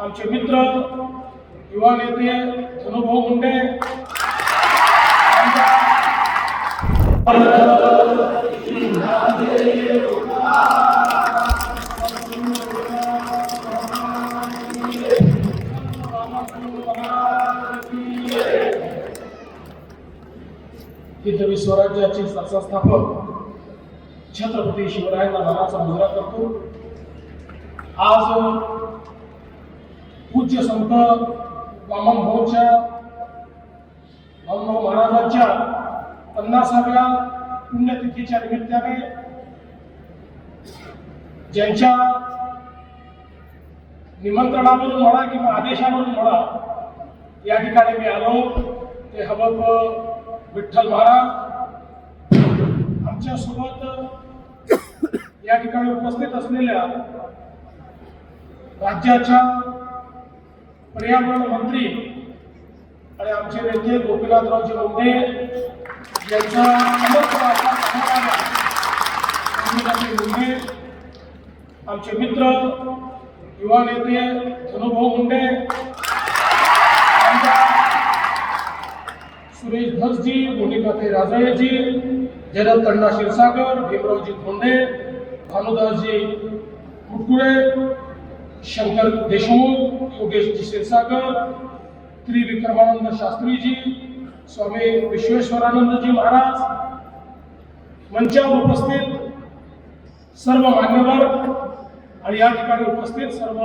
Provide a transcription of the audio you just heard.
आमचे मित्र युवा नेते धनुभाऊ मुंडे. हिंदवी स्वराज्याचे संस्थापक छत्रपती शिवरायांना मानाचा मुजरा करतो. आज पूज्य संत वामन भाऊच्या वामनभाऊ महाराजांच्या पन्नासाव्या पुण्यतिथीच्या निमित्ताने ज्यांच्या निमंत्रणावरून म्हणा किंवा आदेशावरून म्हणा या ठिकाणी मी आलो. ते हबप विठ्ठल महाराज आमच्यासोबत या ठिकाणी उपस्थित असलेल्या राज्याच्या पर्यावरण मंत्री आणि आमचे नेते गोपीनाथरावजी मुंडे यांचा मुंडे आमचे मित्र युवा नेते धनुभाऊ मुंडे सुरेश धसजी मोनिकाते राजयजी जयदत्त तंडा क्षीरसागर भीमरावजी धोंडे भानुदासजी मुटकुळे शंकर देशमुख योगेशजी क्षीरसागर त्रिविक्रमानंद शास्त्रीजी स्वामी विश्वेश्वरानंदजी महाराज मंचावर उपस्थित सर्व मान्यवर आणि या ठिकाणी उपस्थित सर्व